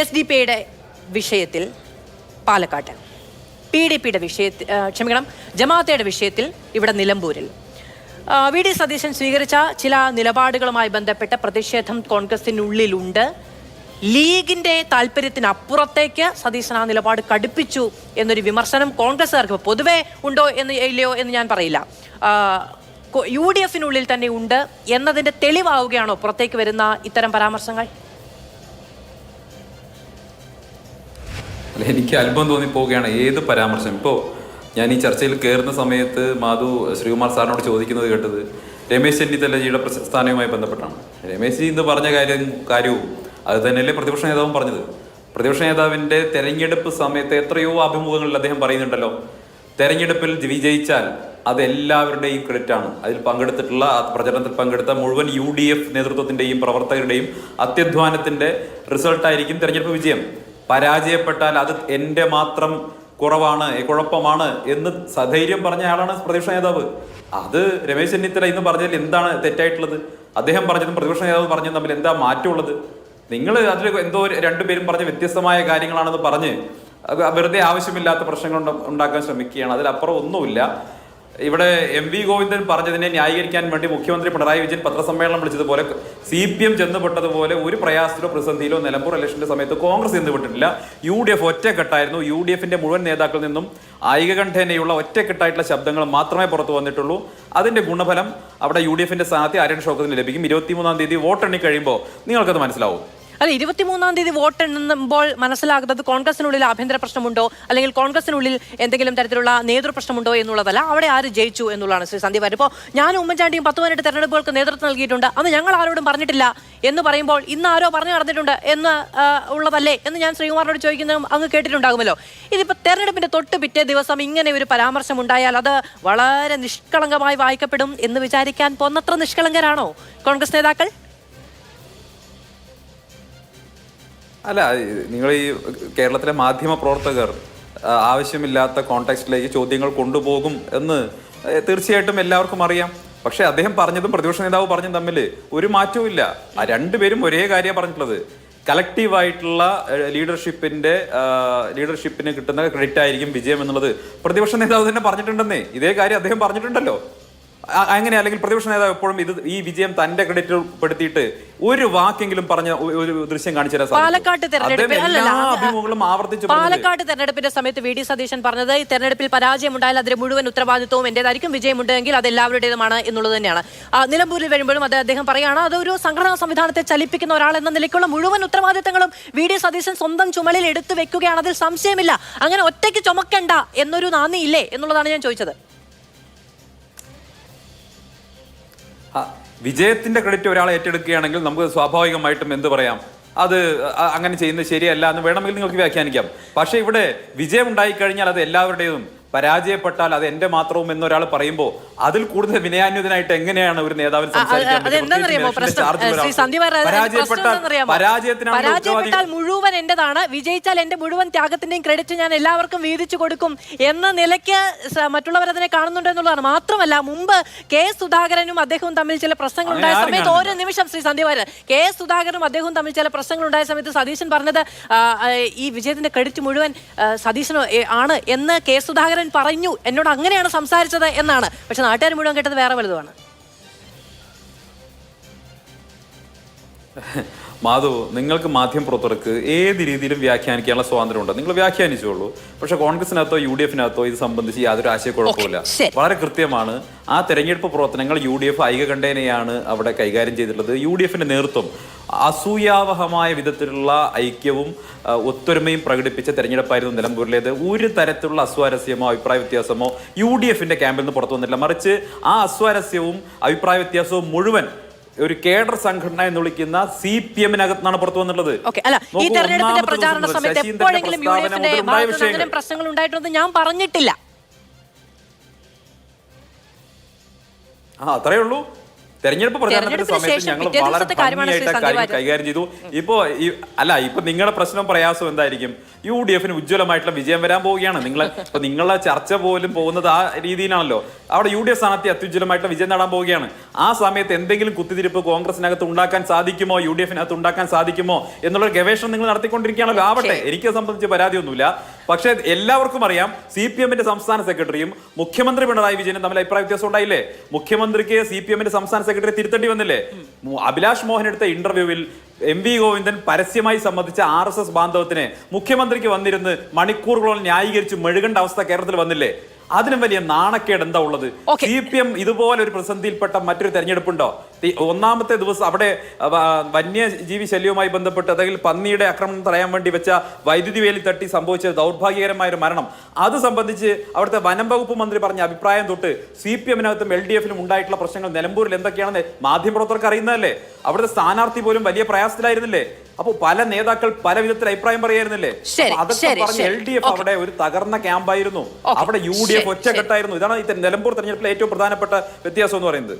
S D പിയുടെ വിഷയത്തിൽ പാലക്കാട്ട്. പി ഡി പിയുടെ വിഷയത്തിൽ ക്ഷമിക്കണം ജമാഅത്തയുടെ വിഷയത്തിൽ ഇവിടെ നിലമ്പൂരിൽ. വി ഡി സതീശൻ സ്വീകരിച്ച ചില നിലപാടുകളുമായി ബന്ധപ്പെട്ട പ്രതിഷേധം കോൺഗ്രസിനുള്ളിലുണ്ട്. ലീഗിന്റെ താല്പര്യത്തിനപ്പുറത്തേക്ക് സതീശൻ ആ നിലപാട് കടുപ്പിച്ചു എന്നൊരു വിമർശനം കോൺഗ്രസ്സുകാർക്ക് പൊതുവേ ഉണ്ടോ എന്ന് ഇല്ലയോ എന്ന് ഞാൻ പറയില്ല. യു ഡി എഫിനുള്ളിൽ തന്നെ ഉണ്ട് എന്നതിന്റെ തെളിവാവുകയാണോ പുറത്തേക്ക് വരുന്ന ഇത്തരം പരാമർശങ്ങൾ? അല്ല എനിക്ക് അത്ഭുതം തോന്നിപ്പോവുകയാണ്. ഏത് പരാമർശം? ഇപ്പോൾ ഞാൻ ഈ ചർച്ചയിൽ കയറുന്ന സമയത്ത് മാധു ശ്രീകുമാർ സാറിനോട് ചോദിക്കുന്നത് കേട്ടത് രമേശ് ചെന്നിത്തലജിയുടെ പ്രസ്ഥാനവുമായി ബന്ധപ്പെട്ടാണ്. രമേശ് ജി ഇന്ന് പറഞ്ഞ കാര്യം കാര്യവും അത് തന്നെയല്ലേ പ്രതിപക്ഷ നേതാവും പറഞ്ഞത്. പ്രതിപക്ഷ നേതാവിന്റെ തെരഞ്ഞെടുപ്പ് സമയത്ത് എത്രയോ അഭിമുഖങ്ങളിൽ അദ്ദേഹം പറയുന്നുണ്ടല്ലോ തെരഞ്ഞെടുപ്പിൽ വിജയിച്ചാൽ അത് എല്ലാവരുടെയും ക്രെഡിറ്റ് ആണ് അതിൽ പങ്കെടുത്തിട്ടുള്ള പ്രചരണത്തിൽ പങ്കെടുത്ത മുഴുവൻ യു ഡി എഫ് നേതൃത്വത്തിന്റെയും പ്രവർത്തകരുടെയും അത്യധ്വാനത്തിന്റെ റിസൾട്ടായിരിക്കും തെരഞ്ഞെടുപ്പ് വിജയം. പരാജയപ്പെട്ടാൽ അത് എന്റെ മാത്രം കുറവാണ് കുഴപ്പമാണ് എന്ന് സധൈര്യം പറഞ്ഞ ആളാണ് പ്രതിപക്ഷ നേതാവ്. അത് രമേശ് ചെന്നിത്തല ഇന്ന് പറഞ്ഞതിൽ എന്താണ് തെറ്റായിട്ടുള്ളത്? അദ്ദേഹം പറഞ്ഞതും പ്രതിപക്ഷ നേതാവ് പറഞ്ഞതും തമ്മിൽ എന്താ മാറ്റമുള്ളത്? നിങ്ങൾ അതിൽ എന്തോ രണ്ടുപേരും പറഞ്ഞ വ്യത്യസ്തമായ കാര്യങ്ങളാണെന്ന് പറഞ്ഞ് വെറുതെ ആവശ്യമില്ലാത്ത പ്രശ്നങ്ങൾ ഉണ്ട- ഉണ്ടാക്കാൻ ശ്രമിക്കുകയാണ്. അതിലപ്പുറം ഒന്നുമില്ല. ഇവിടെ എം വി ഗോവിന്ദൻ പറഞ്ഞതിനെ ന്യായീകരിക്കാൻ വേണ്ടി മുഖ്യമന്ത്രി പിണറായി വിജയൻ പത്രസമ്മേളനം വിളിച്ചതുപോലെ സി പി എം ചെന്നുപെട്ടതുപോലെ ഒരു പ്രയാസത്തിലോ പ്രതിസന്ധിയിലോ നിലമ്പൂർ ഇലക്ഷന്റെ സമയത്ത് കോൺഗ്രസ് ചെന്നുപെട്ടിട്ടില്ല യു ഡി എഫ് ഒറ്റക്കെട്ടായിരുന്നു. യു ഡി എഫിന്റെ മുഴുവൻ നേതാക്കളിൽ നിന്നും ഐകകണ്ഠേനയുള്ള ഒറ്റക്കെട്ടായിട്ടുള്ള ശബ്ദങ്ങൾ മാത്രമേ പുറത്തു വന്നിട്ടുള്ളൂ. അതിന്റെ ഗുണഫലം അവിടെ യു ഡി എഫിന്റെ സ്ഥാനത്ത് അരൺ ഷോക്കത്തിന് ലഭിക്കും. ഇരുപത്തിമൂന്നാം തീയതി വോട്ടെണ്ണി കഴിയുമ്പോൾ നിങ്ങൾക്കത് മനസ്സിലാവും. അല്ല ഇരുപത്തിമൂന്നാം തീയതി വോട്ട് എണ്ണുമ്പോൾ മനസ്സിലാകുന്നത് കോൺഗ്രസിനുള്ളിൽ ആഭ്യന്തര പ്രശ്നമുണ്ടോ? അല്ലെങ്കിൽ കോൺഗ്രസിനുള്ളിൽ എന്തെങ്കിലും തരത്തിലുള്ള നേതൃപ്രശ്നമുണ്ടോ എന്നുള്ളതല്ല. അവിടെ ആര് ജയിച്ചു എന്നുള്ളതാണ് ശ്രീ സന്ദീപ് ഇപ്പോൾ ഞാനും ഉമ്മൻചാണ്ടിയും പത്ത് പതിനെട്ട് തെരഞ്ഞെടുപ്പുകൾക്ക് നേതൃത്വം നൽകിയിട്ടുണ്ട്. അന്ന് ഞങ്ങൾ ആരോടും പറഞ്ഞിട്ടില്ല എന്ന് പറയുമ്പോൾ ഇന്ന് ആരോ പറഞ്ഞു നടന്നിട്ടുണ്ട് എന്ന് ഉള്ളതല്ലേ എന്ന് ഞാൻ ശ്രീകുമാറിനോട് ചോദിക്കുന്നതും അങ്ങ് കേട്ടിട്ടുണ്ടാകുമല്ലോ. ഇതിപ്പോൾ തെരഞ്ഞെടുപ്പിന്റെ തൊട്ട് പിറ്റേ ദിവസം ഇങ്ങനെ ഒരു പരാമർശം ഉണ്ടായാൽ അത് വളരെ നിഷ്കളങ്കമായി വായിക്കപ്പെടും എന്ന് വിചാരിക്കാൻ പോന്നത്ര നിഷ്കളങ്കരാണോ കോൺഗ്രസ് നേതാക്കൾ? അല്ല നിങ്ങൾ ഈ കേരളത്തിലെ മാധ്യമ പ്രവർത്തകർ ആവശ്യമില്ലാത്ത കോണ്ടാക്സ്റ്റിലേക്ക് ചോദ്യങ്ങൾ കൊണ്ടുപോകും എന്ന് തീർച്ചയായിട്ടും എല്ലാവർക്കും അറിയാം. പക്ഷേ അദ്ദേഹം പറഞ്ഞതും പ്രതിപക്ഷ നേതാവ് പറഞ്ഞതും തമ്മിൽ ഒരു മാറ്റവും ഇല്ല. ആ രണ്ടുപേരും ഒരേ കാര്യമാണ് പറഞ്ഞിട്ടുള്ളത്. കളക്റ്റീവായിട്ടുള്ള ലീഡർഷിപ്പിന്റെ ലീഡർഷിപ്പിന് കിട്ടുന്ന ക്രെഡിറ്റ് ആയിരിക്കും വിജയം എന്നുള്ളത് പ്രതിപക്ഷ നേതാവ് തന്നെ പറഞ്ഞിട്ടുണ്ടെന്നേ. ഇതേ കാര്യം അദ്ദേഹം പറഞ്ഞിട്ടുണ്ടല്ലോ. അങ്ങനെ അല്ലെങ്കിൽ പ്രതിപക്ഷ നേതാവ് എപ്പോഴും ഇത് ഈ വിജയം തന്റെ ക്രെഡിറ്റ് പെടുത്തിയിട്ട് ഒരു വാക്കെങ്കിലും പറഞ്ഞ ഒരു ദൃശ്യം കാണിച്ചു പാലക്കാട് പാലക്കാട്ട് എല്ലാ അഭിമുഖങ്ങളും ആവർത്തിച്ചു പാലക്കാട് തെരഞ്ഞെടുപ്പിന്റെ സമയത്ത് വി ഡി സതീശൻ പറഞ്ഞത് ഈ തെരഞ്ഞെടുപ്പിൽ പരാജയം ഉണ്ടായാൽ അതിന്റെ മുഴുവൻ ഉത്തരവാദിത്വവും എന്റേതായിരിക്കും വിജയമുണ്ടെങ്കിൽ അത് എല്ലാവരുടേതുമാണ് എന്നുള്ളത് തന്നെയാണ്. നിലമ്പൂരിൽ വരുമ്പോഴും അത് അദ്ദേഹം പറയുകയാണ് അതൊരു സംഘടനാ സംവിധാനത്തെ ചലിപ്പിക്കുന്ന ഒരാൾ എന്ന നിലയ്ക്കുള്ള മുഴുവൻ ഉത്തരവാദിത്തങ്ങളും വി ഡി സതീശൻ സ്വന്തം ചുമലിൽ എടുത്തു വെക്കുകയാണ് അതിൽ സംശയമില്ല. അങ്ങനെ ഒറ്റയ്ക്ക് ചുമക്കണ്ട എന്നൊരു നാന്ദി ഇല്ലേ എന്നുള്ളതാണ് ഞാൻ ചോദിച്ചത്. വിജയത്തിന്റെ ക്രെഡിറ്റ് ഒരാളെ ഏറ്റെടുക്കുകയാണെങ്കിൽ നമുക്ക് സ്വാഭാവികമായിട്ടും എന്ത് പറയാം? അത് അങ്ങനെ ചെയ്യുന്നത് ശരിയല്ല എന്ന് വേണമെങ്കിൽ നിങ്ങൾക്ക് വ്യാഖ്യാനിക്കാം. പക്ഷേ ഇവിടെ വിജയം ഉണ്ടായിക്കഴിഞ്ഞാൽ അത് എല്ലാവരുടേതും പരാജയപ്പെട്ടാൽ അത് എന്റെ മാത്രവും എന്നൊരാൾ പറയുമ്പോൾ അതിൽ കൂടുതൽ വിനയാന്വിതനായിട്ട് എങ്ങനെയാണ് ഒരു നേതാവിന് പരാജയപ്പെട്ടാൽ മുഴുവൻ എന്റേതാണ്. വിജയിച്ചാൽ എന്റെ മുഴുവൻ ത്യാഗത്തിന്റെയും ക്രെഡിറ്റ് ഞാൻ എല്ലാവർക്കും വീതിച്ചു കൊടുക്കും എന്ന നിലയ്ക്ക് മറ്റുള്ളവർ അതിനെ കാണുന്നുണ്ട് എന്നുള്ളതാണ്. മാത്രമല്ല മുമ്പ് കെ സുധാകരനും അദ്ദേഹവും തമ്മിൽ ചില പ്രശ്നങ്ങൾ ഉണ്ടായ സമയത്ത് ഓരോ നിമിഷം ശ്രീ സന്ദീപ് വാര്യർ കെ സുധാകരനും അദ്ദേഹവും തമ്മിൽ ചില പ്രശ്നങ്ങൾ ഉണ്ടായ സമയത്ത് സതീശൻ പറഞ്ഞത് ഈ വിജയത്തിന്റെ ക്രെഡിറ്റ് മുഴുവൻ സതീശനോ ആണ് എന്ന് കെ സുധാകരൻ പറഞ്ഞു എന്നോട് അങ്ങനെയാണ് സംസാരിച്ചത് എന്നാണ്. പക്ഷെ നാട്ടുകാർ മുഴുവൻ കേട്ടത് വേറെ വലുതുമാണ്. മാധു നിങ്ങൾക്ക് മാധ്യമ പ്രവർത്തകർക്ക് ഏത് രീതിയിലും വ്യാഖ്യാനിക്കാനുള്ള സ്വാതന്ത്ര്യമുണ്ട്. നിങ്ങൾ വ്യാഖ്യാനിച്ചോളൂ പക്ഷെ കോൺഗ്രസിനകത്തോ യു ഡി എഫിനകത്തോ ഇത് സംബന്ധിച്ച് യാതൊരു ആശയക്കുഴപ്പമില്ല വളരെ കൃത്യമാണ്. ആ തെരഞ്ഞെടുപ്പ് പ്രവർത്തനങ്ങൾ യു ഡി എഫ് ഐകകണ്ഠേനയാണ് അവിടെ കൈകാര്യം ചെയ്തിട്ടുള്ളത്. യു ഡി എഫിന്റെ നേതൃത്വം അസൂയാവഹമായ വിധത്തിലുള്ള ഐക്യവും ഒത്തൊരുമയും പ്രകടിപ്പിച്ച തെരഞ്ഞെടുപ്പായിരുന്നു നിലമ്പൂരിലേത്. ഒരു തരത്തിലുള്ള അസ്വാരസ്യമോ അഭിപ്രായ വ്യത്യാസമോ യു ഡി എഫിന്റെ ക്യാമ്പിൽ നിന്ന് പുറത്തു വന്നില്ല മറിച്ച് ആ അസ്വാരസ്യവും അഭിപ്രായ വ്യത്യാസവും മുഴുവൻ ഒരു കേഡർ സംഘടന എന്ന് വിളിക്കുന്ന സി പി എമ്മിനകത്താണ് പുറത്തു വന്നിട്ടുള്ളത്. അല്ല ഈ തെരഞ്ഞെടുപ്പിന്റെ പ്രചാരണ സമയത്ത് എപ്പോഴെങ്കിലും പ്രശ്നങ്ങൾ ഉണ്ടായിട്ടുണ്ടെന്ന് ഞാൻ പറഞ്ഞിട്ടില്ല. ആ അത്രയേ ഉള്ളൂ. തെരഞ്ഞെടുപ്പ് പ്രചാരണത്തിന്റെ സമയത്ത് ഞങ്ങൾ വളരെ ഭംഗിയായിട്ട് കാര്യം കൈകാര്യം ചെയ്തു. ഇപ്പോ ഈ അല്ല ഇപ്പൊ നിങ്ങളുടെ പ്രശ്നം പ്രയാസം എന്തായിരിക്കും? യു ഡി എഫിന് ഉജ്ജ്വലമായിട്ടുള്ള വിജയം വരാൻ പോവുകയാണ്. നിങ്ങൾ ഇപ്പൊ നിങ്ങളെ ചർച്ച പോലും പോകുന്നത് ആ രീതിയിലാണല്ലോ. അവിടെ യു ഡി എഫ് സ്ഥാനാർത്ഥി അത്യുജ്വലമായിട്ടുള്ള വിജയം നേടാൻ പോവുകയാണ്. ആ സമയത്ത് എന്തെങ്കിലും കുത്തിതിരിപ്പ് കോൺഗ്രസിനകത്ത് ഉണ്ടാക്കാൻ സാധിക്കുമോ? യു ഡി എഫിനകത്ത് ഉണ്ടാക്കാൻ സാധിക്കുമോ? എന്നുള്ള ഗവേഷണം നിങ്ങൾ നടത്തിക്കൊണ്ടിരിക്കുകയാണല്ലോ. ആവട്ടെ എനിക്ക് സംബന്ധിച്ച് പരാതിയൊന്നുമില്ല. പക്ഷേ എല്ലാവർക്കും അറിയാം സി പി എമ്മിന്റെ സംസ്ഥാന സെക്രട്ടറിയും മുഖ്യമന്ത്രി പിണറായി വിജയനും തമ്മിൽ അഭിപ്രായ വ്യത്യാസം ഉണ്ടായില്ലേ? മുഖ്യമന്ത്രിക്ക് സി പി എമ്മിന്റെ സംസ്ഥാന സെക്രട്ടറി തിരുത്തേണ്ടി വന്നില്ലേ? അഭിലാഷ് മോഹൻ എടുത്ത ഇന്റർവ്യൂവിൽ എം വി ഗോവിന്ദൻ പരസ്യമായി സംബന്ധിച്ച ആർ എസ് എസ് ബാന്ധവത്തിനെ മുഖ്യമന്ത്രിക്ക് വന്നിരുന്ന് മണിക്കൂറുകളോളം ന്യായീകരിച്ച് മെഴുകേണ്ട അവസ്ഥ കേരളത്തിൽ വന്നില്ലേ? അതിനും വലിയ നാണക്കേട് എന്താ ഉള്ളത്. സി പി എം ഇതുപോലെ ഒരു പ്രതിസന്ധിയിൽപ്പെട്ട മറ്റൊരു തെരഞ്ഞെടുപ്പുണ്ടോ? ഒന്നാമത്തെ ദിവസം അവിടെ വന്യജീവി ശല്യവുമായി ബന്ധപ്പെട്ട് അല്ലെങ്കിൽ പന്നിയുടെ ആക്രമണം തടയാൻ വേണ്ടി വെച്ച വൈദ്യുതി വേലി തട്ടി സംഭവിച്ച ദൗർഭാഗ്യകരമായ ഒരു മരണം. അത് സംബന്ധിച്ച് അവിടുത്തെ വനം വകുപ്പ് മന്ത്രി പറഞ്ഞ അഭിപ്രായം തൊട്ട് സി പി എമ്മിനകത്തും എൽ ഡി എഫിനും ഉണ്ടായിട്ടുള്ള പ്രശ്നങ്ങൾ നിലമ്പൂരിൽ എന്തൊക്കെയാണെന്ന് മാധ്യമപ്രവർത്തകർക്ക് അറിയുന്നതല്ലേ? അവിടുത്തെ സ്ഥാനാർത്ഥി പോലും വലിയ പ്രയാസത്തിലായിരുന്നില്ലേ? അപ്പോൾ പല നേതാക്കൾ പല വിധത്തിൽ അഭിപ്രായം പറയായിരുന്നില്ലേ? അപ്പൊ അതൊക്കെ പറഞ്ഞ് എൽ ഡി എഫ് അവിടെ ഒരു തകർന്ന ക്യാമ്പായിരുന്നു. അവിടെ യു ഡി എഫ് ഒറ്റക്കെട്ടായിരുന്നു. ഇതാണ് ഈ നിലമ്പൂർ തെരഞ്ഞെടുപ്പിലെ ഏറ്റവും പ്രധാനപ്പെട്ട വ്യത്യാസം എന്ന് പറയുന്നത്.